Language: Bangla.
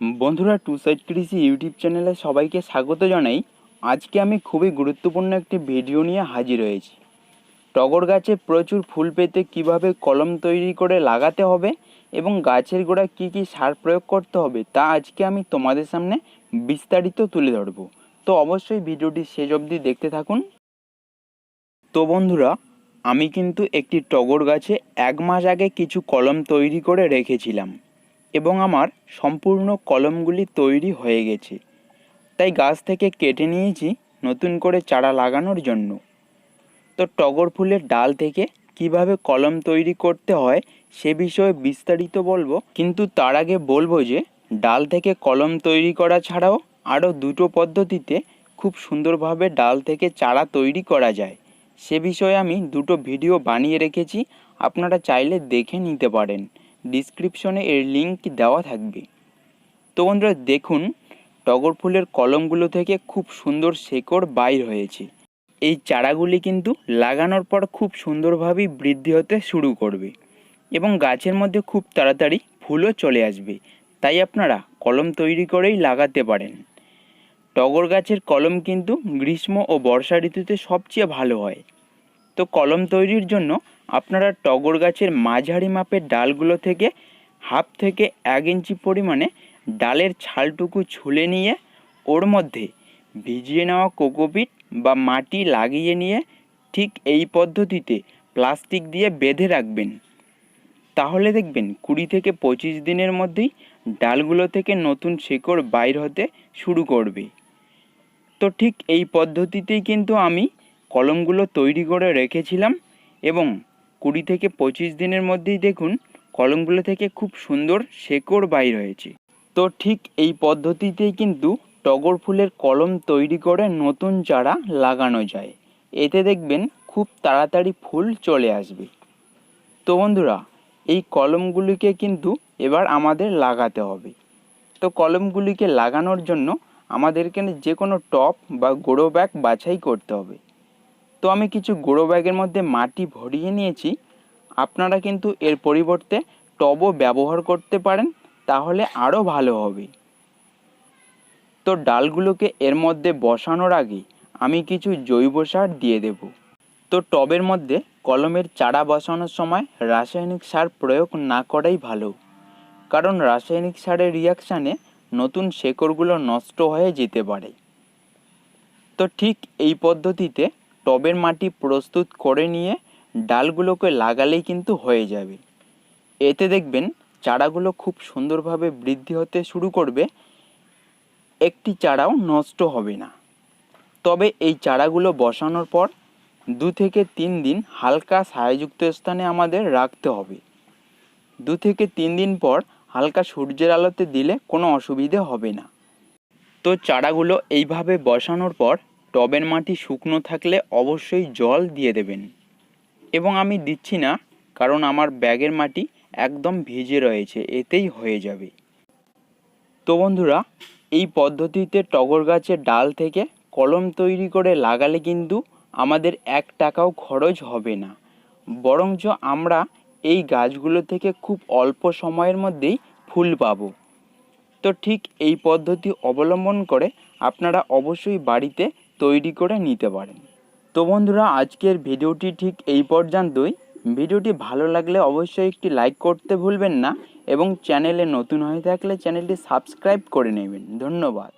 বন্ধুরা টু সাইড কৃষি ইউটিউব চ্যানেলে সবাইকে স্বাগত জানাই। আজকে আমি খুবই গুরুত্বপূর্ণ একটি ভিডিও নিয়ে হাজির হয়েছি। টগর গাছে প্রচুর ফুল পেতে কীভাবে কলম তৈরি করে লাগাতে হবে এবং গাছের গোড়ায় কী কী সার প্রয়োগ করতে হবে তা আজকে আমি তোমাদের সামনে বিস্তারিত তুলে ধরবো। তো অবশ্যই ভিডিওটি শেষ অবধি দেখতে থাকুন। তো বন্ধুরা, আমি কিন্তু একটি টগর গাছে এক মাস আগে কিছু কলম তৈরি করে রেখেছিলাম। এবং আমার সম্পূর্ণ কলমগুলি তৈরি হয়ে গেছে। তাই গাছ থেকে কেটে নিয়েছি নতুন করে চারা লাগানোর জন্য। তো টগর ফুলের ডাল থেকে কীভাবে কলম তৈরি করতে হয় সে বিষয়ে বিস্তারিত বলব, কিন্তু তার আগে বলব যে ডাল থেকে কলম তৈরি করা ছাড়াও আরও দুটো পদ্ধতিতে খুব সুন্দরভাবে ডাল থেকে চারা তৈরি করা যায়। সে বিষয়ে আমি দুটো ভিডিও বানিয়ে রেখেছি, আপনারা চাইলে দেখে নিতে পারেন। ডিসক্রিপশনে এর লিঙ্ক দেওয়া থাকবে। তো বন্ধুরা, দেখুন, টগর ফুলের কলমগুলো থেকে খুব সুন্দর শেকড় বাইর হয়েছে। এই চারাগুলি কিন্তু লাগানোর পর খুব সুন্দরভাবেই বৃদ্ধি হতে শুরু করবে এবং গাছের মধ্যে খুব তাড়াতাড়ি ফুলও চলে আসবে। তাই আপনারা কলম তৈরি করেই লাগাতে পারেন। টগর গাছের কলম কিন্তু গ্রীষ্ম ও বর্ষা ঋতুতে সবচেয়ে ভালো হয়। তো কলম তৈরির জন্য আপনারা টগর গাছের মাঝারি মাপের ডালগুলো থেকে হাফ থেকে এক ইঞ্চি পরিমাণে ডালের ছালটুকু ছুলে নিয়ে ওর মধ্যে ভিজিয়ে নেওয়া কোকোপিট বা মাটি লাগিয়ে নিয়ে ঠিক এই পদ্ধতিতে প্লাস্টিক দিয়ে বেঁধে রাখবেন। তাহলে দেখবেন কুড়ি থেকে পঁচিশ দিনের মধ্যেই ডালগুলো থেকে নতুন শেকড় বাইর হতে শুরু করবে। তো ঠিক এই পদ্ধতিতেই কিন্তু আমি কলমগুলো তৈরি করে রেখেছিলাম এবং কুড়ি থেকে পঁচিশ দিনের মধ্যেই দেখুন কলমগুলো থেকে খুব সুন্দর শেকড় বাইর হয়েছে। তো ঠিক এই পদ্ধতিতেই কিন্তু টগর ফুলের কলম তৈরি করে নতুন চারা লাগানো যায়। এতে দেখবেন খুব তাড়াতাড়ি ফুল চলে আসবে। তো বন্ধুরা, এই কলমগুলিকে কিন্তু এবার আমাদের লাগাতে হবে। তো কলমগুলিকে লাগানোর জন্য আমাদেরকে যে কোনো টপ বা গোড়ো ব্যাগ বাছাই করতে হবে। তো আমি কিছু গোড়ো ব্যাগের মধ্যে মাটি ভরিয়ে নিয়েছি। আপনারা কিন্তু এর পরিবর্তে টবও ব্যবহার করতে পারেন, তাহলে আরও ভালো হবে। তো ডালগুলোকে এর মধ্যে বসানোর আগে আমি কিছু জৈব সার দিয়ে দেব। তো টবের মধ্যে কলমের চারা বসানোর সময় রাসায়নিক সার প্রয়োগ না করাই ভালো। কারণ রাসায়নিক সারের রিয়াকশানে নতুন শেকড়গুলো নষ্ট হয়ে যেতে পারে। তো ঠিক এই পদ্ধতিতে টবের মাটি প্রস্তুত করে নিয়ে ডালগুলোকে লাগালেই কিন্তু হয়ে যাবে। এতে দেখবেন চারাগুলো খুব সুন্দরভাবে বৃদ্ধি হতে শুরু করবে, একটি চারাও নষ্ট হবে না। তবে এই চারাগুলো বসানোর পর দু থেকে তিন দিন হালকা ছায়াযুক্ত স্থানে আমাদের রাখতে হবে। দু থেকে তিন দিন পর হালকা সূর্যের আলোতে দিলে কোনো অসুবিধে হবে না। তো চারাগুলো এইভাবে বসানোর পর টবের মাটি শুকনো থাকলে অবশ্যই জল দিয়ে দেবেন। এবং আমি দিচ্ছি না, কারণ আমার ব্যাগের মাটি একদম ভিজে রয়েছে, এতেই হয়ে যাবে। তো বন্ধুরা, এই পদ্ধতিতে টগর গাছের ডাল থেকে কলম তৈরি করে লাগালে কিন্তু আমাদের এক টাকাও খরচ হবে না। বরঞ্চ আমরা এই গাছগুলো থেকে খুব অল্প সময়ের মধ্যেই ফুল পাবো। তো ঠিক এই পদ্ধতি অবলম্বন করে আপনারা অবশ্যই বাড়িতে তৈরি করে নিতে পারেন। তো বন্ধুরা, আজকের ভিডিওটি ঠিক এই পর্যন্তই। ভিডিওটি ভালো লাগলে অবশ্যই একটি লাইক করতে ভুলবেন না এবং চ্যানেলে নতুন হয়ে থাকলে চ্যানেলটি সাবস্ক্রাইব করে নেবেন। ধন্যবাদ।